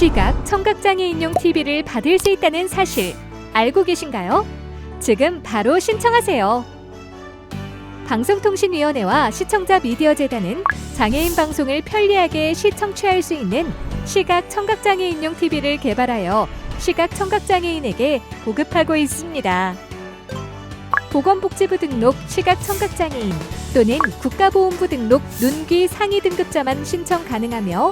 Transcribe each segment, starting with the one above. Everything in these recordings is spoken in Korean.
시각 청각장애인용 TV를 받을 수 있다는 사실 알고 계신가요? 지금 바로 신청하세요. 방송통신위원회와 시청자 미디어재단은 장애인 방송을 편리하게 시청 취할 수 있는 시각 청각장애인용 TV를 개발하여 시각 청각장애인에게 보급하고 있습니다. 보건복지부 등록 시각 청각장애인 또는 국가보험부 등록 눈귀 상위 등급자만 신청 가능하며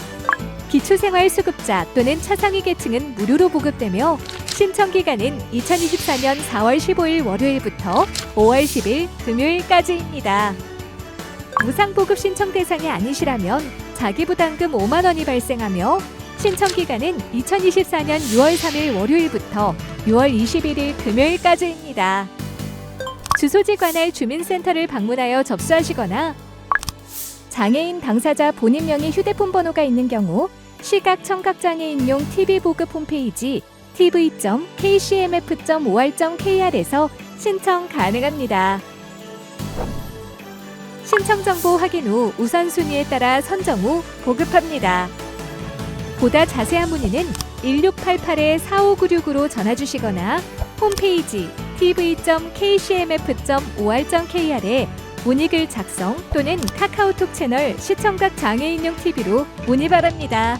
기초생활수급자 또는 차상위 계층은 무료로 보급되며 신청 기간은 2024년 4월 15일 월요일부터 5월 10일 금요일까지입니다. 무상 보급 신청 대상이 아니시라면 자기부담금 5만 원이 발생하며 신청 기간은 2024년 6월 3일 월요일부터 6월 21일 금요일까지입니다. 주소지 관할 주민센터를 방문하여 접수하시거나 장애인 당사자 본인명의 휴대폰 번호가 있는 경우 시각 청각 장애인용 TV 보급 홈페이지 tv.kcmf.or.kr에서 신청 가능합니다. 신청 정보 확인 후 우선순위에 따라 선정 후 보급합니다. 보다 자세한 문의는 1688-4596으로 전화 주시거나 홈페이지 tv.kcmf.or.kr에 문의글 작성 또는 카카오톡 채널 시청각 장애인용 TV로 문의 바랍니다.